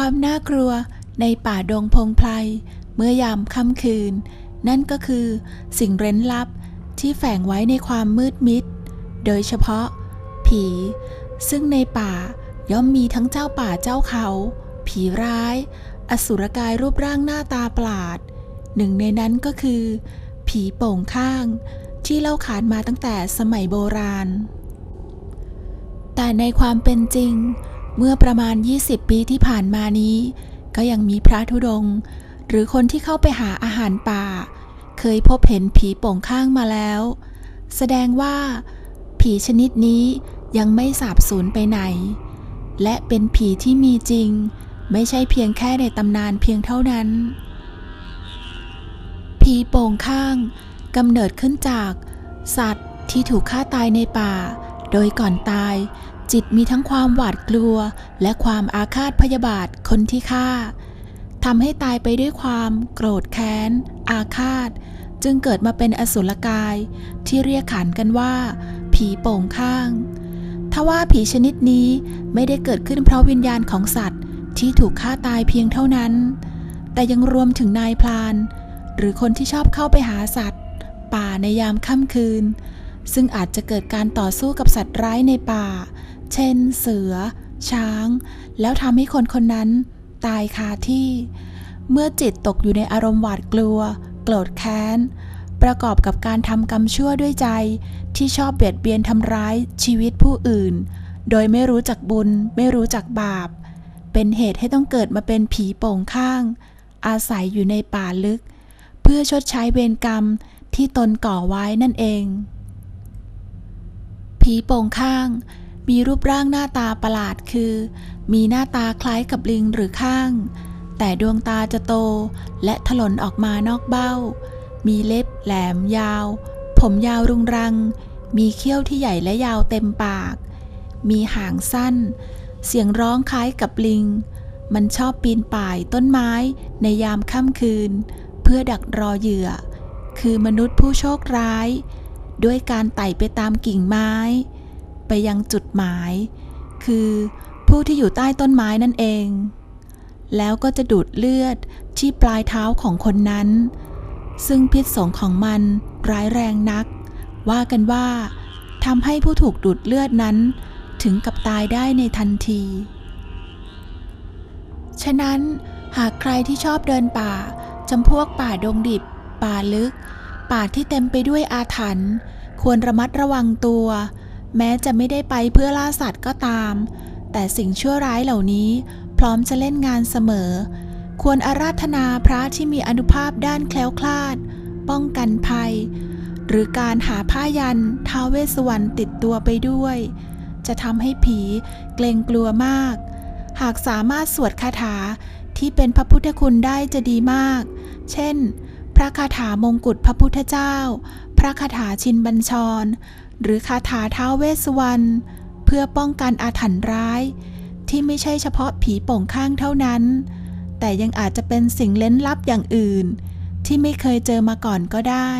ความน่ากลัวในป่าดงพงไพรเมื่อยามค่ำคืน นั่นก็คือสิ่งเร้นลับที่แฝงไว้ในความมืดมิด โดยเฉพาะ ผี ซึ่งในป่าย่อมมีทั้งเจ้าป่าเจ้าเขา ผีร้าย อสุรกายรูปร่างหน้าตาประหลาด หนึ่งในนั้นก็คือ ผีโป่งข้าง ที่เล่าขานมาตั้งแต่สมัยโบราณ แต่ในความเป็นจริง เมื่อประมาณ 20 ปีที่ผ่านมานี้ ก็ยังมีพระธุดงค์หรือคนที่เข้าไปหาอาหารป่า เคยพบเห็นผีโป่งข้างมาแล้ว แสดงว่า ผีชนิดนี้ยังไม่สาบสูญไปไหน และเป็นผีที่มีจริง ไม่ใช่เพียงแค่ในตำนานเพียงเท่านั้น ผีโป่งข้างกำเนิดขึ้นจาก สัตว์ที่ถูกฆ่าตายในป่า โดยก่อนตาย จิตมีทั้งความหวาดกลัว และความอาฆาตพยาบาทคนที่ฆ่าทำให้ตายไปด้วยความโกรธแค้น อาฆาต จึงเกิดมาเป็นอสุรกาย ที่เรียกขานกันว่า ผีโป่งข้างทว่าผีชนิดนี้ไม่ได้เกิดขึ้นเพราะวิญญาณของสัตว์ที่ถูกฆ่าตายเพียงเท่านั้น แต่ยังรวมถึงนายพลาน หรือคนที่ชอบเข้าไปหาสัตว์ ป่าในยามค่ำคืน ซึ่งอาจจะเกิดการต่อสู้กับสัตว์ร้ายในป่า เช่นเสือ ช้าง แล้วทำให้คนคนนั้นตายคาที่ เมื่อจิตตกอยู่ในอารมณ์หวาดกลัว โกรธแค้น ประกอบกับการทำกรรมชั่วด้วยใจ ที่ชอบเบียดเบียนทำร้ายชีวิตผู้อื่น โดยไม่รู้จักบุญ ไม่รู้จักบาป เป็นเหตุให้ต้องเกิดมาเป็นผีโป่งข้าง อาศัยอยู่ในป่าลึก เพื่อชดใช้เวรกรรมที่ตนก่อไว้นั่นเองผีโป่งข้าง มีรูปร่างหน้าตาประหลาดคือ มีหน้าตาคล้ายกับลิงหรือข้าง แต่ดวงตาจะโตและถลนออกมานอกเบ้า มีเล็บแหลมยาว ผมยาวรุงรัง มีเขี้ยวที่ใหญ่และยาวเต็มปาก มีหางสั้น เสียงร้องคล้ายกับลิง มันชอบปีนป่ายต้นไม้ในยามค่ำคืน เพื่อดักรอเหยื่อ คือมนุษย์ผู้โชคร้าย ด้วยการไต่ไปตามกิ่งไม้ ไปยังจุดหมาย คือผู้ที่อยู่ใต้ต้นไม้นั่นเอง แล้วก็จะดูดเลือดที่ปลายเท้าของคนนั้น ซึ่งพิษสงของมันร้ายแรงนัก ว่ากันว่าทำให้ผู้ถูกดูดเลือดนั้น ถึงกับตายได้ในทันที ฉะนั้นหากใครที่ชอบเดินป่าจำพวกป่าดงดิบ ป่าลึก ป่าที่เต็มไปด้วยอาถรรพ์ควรระมัดระวังตัว แม้จะไม่ได้ไปเพื่อล่าสัตว์ก็ตาม แต่สิ่งชั่วร้ายเหล่านี้พร้อมจะเล่นงานเสมอ ควรอาราธนาพระที่มีอนุภาพด้านแคล้วคลาด ป้องกันภัย หรือการหาผ้ายันท้าเวสวรรณติดตัวไปด้วย จะทำให้ผีเกรงกลัวมาก หากสามารถสวดคาถาที่เป็นพระพุทธคุณได้จะดีมาก เช่น พระคาถามงกุฎพระพุทธเจ้า ระคาถาชินบัญชร หรือคาถาท้าวเวสวรรณเพื่อป้องกันอาถรรพ์ร้าย ที่ไม่ใช่เฉพาะผีโป่งข้างเท่านั้น แต่ยังอาจจะเป็นสิ่งเล้นลับอย่างอื่น ที่ไม่เคยเจอมาก่อนก็ได้